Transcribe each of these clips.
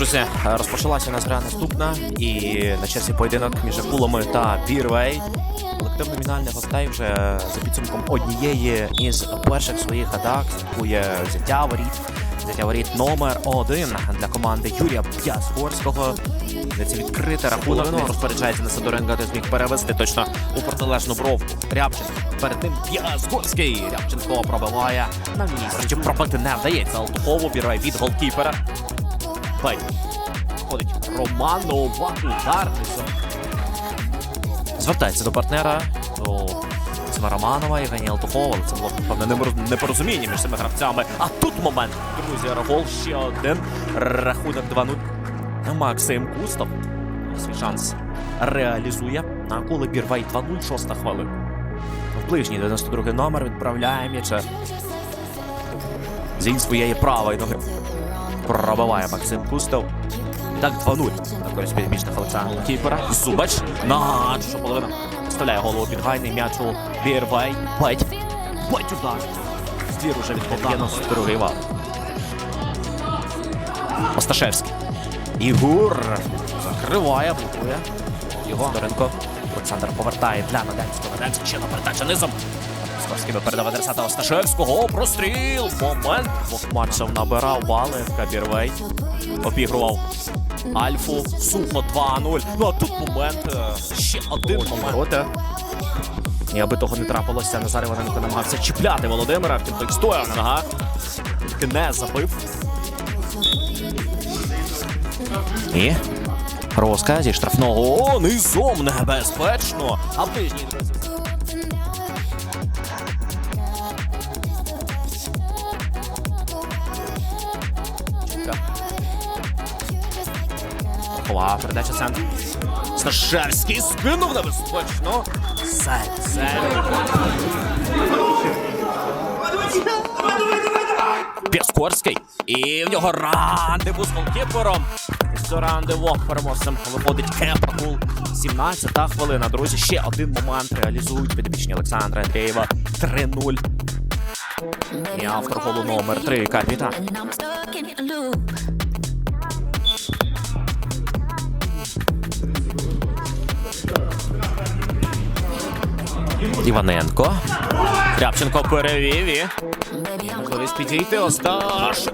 друзі, розпочалася нас гра наступна. І на часі поєдинок між акулами та Бірвей. Колектив номінальних гостей вже за підсумком однієї із перших своїх атак слідкує взяття воріт. Взяття воріт номер один для команди Юрія П'ясгорського. Це відкрите рахунок. Він розпоряджається на Сидоренка, де зміг перевести точно у протилежну бровку. Рябченко. Перед тим П'ясгорський. Рябченко пробиває на місці. Пробити не вдається. Алтухову бірвей від голкіпера. Бай. Ходить Романова ударниця. Звертається до партнера, до Максима Романова, Євгенія Алтухова. Це було певне непорозуміння між цими гравцями. А тут момент. Друзі, гол ще один. Рахунок 2-0. Максим Кустов свій шанс реалізує. На акули Бірвай 2-0, шоста хвилина. В ближній 92 номер відправляє м'яча. Зі своєї правої ноги пробиває Максим Кустов. Так 2-0 на користь підмічних Олександра Кіпера. Зубач на що половина. Вставляє голову під гайний м'яч у Бірвай. Бать. Бать удар. Збір уже від Богдана. Другий вал. Осташевський. Ігор закриває, блокує. Його Сидоренко. Олександр повертає для Наденського. Наденський ще на передача низом. Скорський би передав адресата Осташевського. О, простріл! Момент. Двох набирав бали Кабірвей. Обігрував Альфу. Сухо 2-0. Ну а тут момент. е, Ще один момент. І аби того не трапилося, Назар Іваненко намагався чіпляти Володимира, втім той стояв на ногах. Тільки не забив. І Роска зі штрафного О, низом небезпечно. А в ближній Хова, передача центр. Сташевський скинув небезпечно. Сейв, сейв. Піскорський. І в нього рандеву з голкіпером. І з рандево переможцем виходить Кепакул. 17-та хвилина, друзі. Ще один момент реалізують підопічні Олександра Андрієва. 3-0. І автор голу номер 3 капітан. Іваненко. Рябченко перевів і можливість підійти. Loop.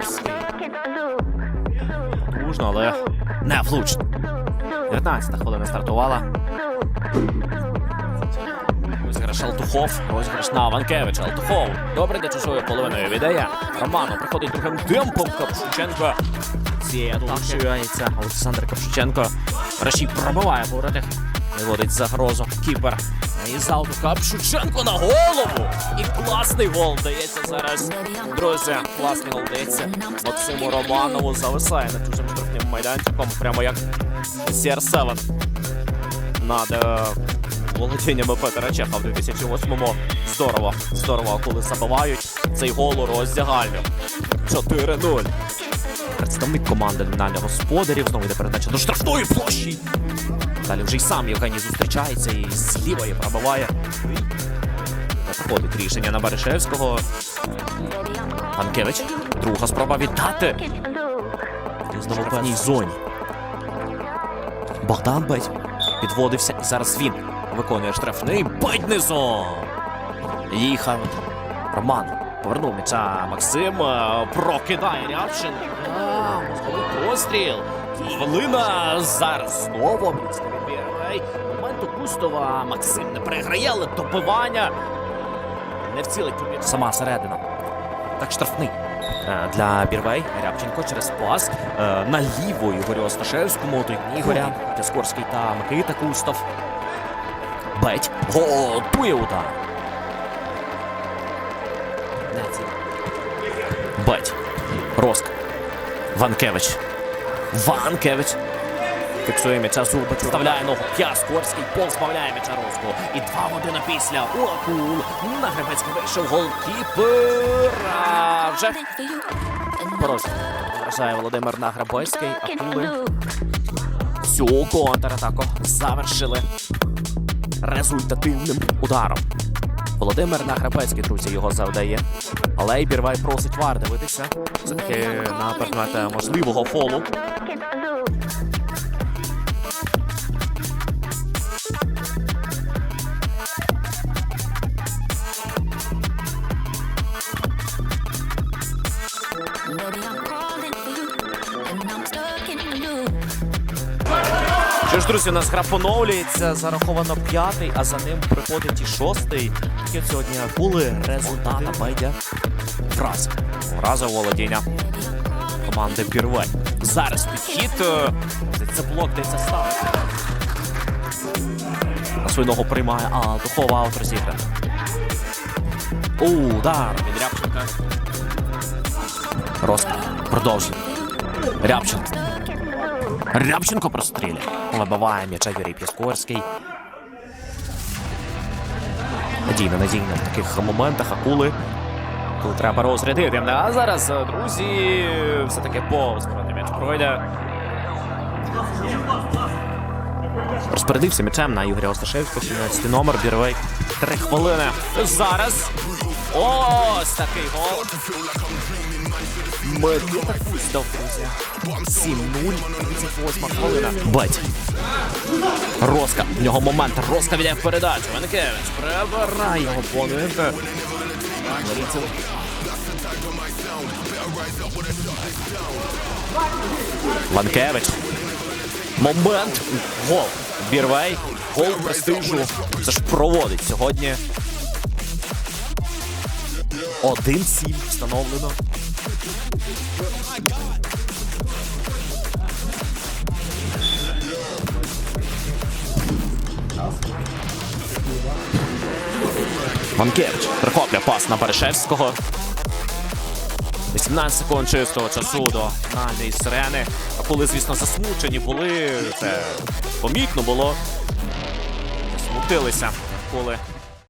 Потужно, але не влучно. 19 хвилина стартувала. Розіграш Алтухов, розіграш на Ванкевича. Алтухов. Добре для чужою половиною віддає. Романов приходить другим темпом. Капшученко. Цієї атакується Олександр Капшученко. Раші пробиває воротих. Виводить загрозу. Кіпер. І залду Капшученко на голову. І класний гол вдається зараз. Друзі, класний гол вдається. Максиму Романову зависає над чужим штрафним майданчиком, прямо як CR7 над е, володіннями Петера Чеха в 2008-му. Здорово, здорово, коли забивають цей гол у роздягальню. 4-0. Представник команди номінальних господарів знову йде передача до штрафної площі. Далі вже й сам Євгеній зустрічається і з лівої пробиває. Проходить рішення на Баришевського. Панкевич. Друга спроба віддати. a. В штрафній зоні. Богдан Бедь підводився і зараз він виконує штрафний Бедь низом. Їхав Роман. Повернув м'яча Максим. е, Прокидає Рябчин. Мозговий простріл. Хвилина зараз знову відбір. Моменту Кустова Максим не переграє, але добивання. Не вцілить побіг. Сама середина. Так штрафний. Е, Для Бірвей Рябченко через пас е, наліво Ігорю Осташевському, той Ігоря, Тяскорський та Микита Кустов. Беть готує удар. Беть. Роск. Ванкевич. Ванкевич. Фіксує м'яча Зубач, вставляє ногу. П'яскорський позбавляє м'яча Роску. І два в один після. Акул. На Гребецький вийшов голкіпер. А Вже Порожньо. Вражає Володимир Награбойський. Акули цю контратаку завершили результативним ударом. Володимир Награбецький, друзі, його завдає. Але й Бірвай просить вар дивитися. Все-таки на предмет можливого фолу. Ж, друзі, у нас гра поновлюється. Зараховано п'ятий, а за ним приходить і шостий. Такі от сьогодні були результати медіа. Фрази. Разове володіння команди Бірвей. Зараз підхід. е, це блок, де це ставить. На свою ногу приймає, а духова аут розіграна. У, удар від Рябченка. Рост. Продовжує. Рябченко. Рябченко простріляє. Вибиває м'яча Юрій Піскорський. Надійно, надійно в таких моментах акули. Коли треба розрядити. А зараз, е, друзі, все-таки повз м'яч пройде. Розпорядився м'ячем на Ігоря Осташевського, 17 номер, бірвей. Три хвилини. Зараз. Ось такий гол. Микита Кузьдов, друзі. 7-0, 38 хвилина. Бать. Роска. В нього момент. Роска віддає передачу. Венкевич прибирає його опонента. Ланкевич. Момент. Гол. Бірвей. Гол престижу. Це ж проводить сьогодні. 1-7 встановлено. Манкевич прихоплює пас на Баришевського. 18 секунд чистого часу до фінальної сирени. А коли, звісно, засмучені були, це помітно було. Засмутилися, коли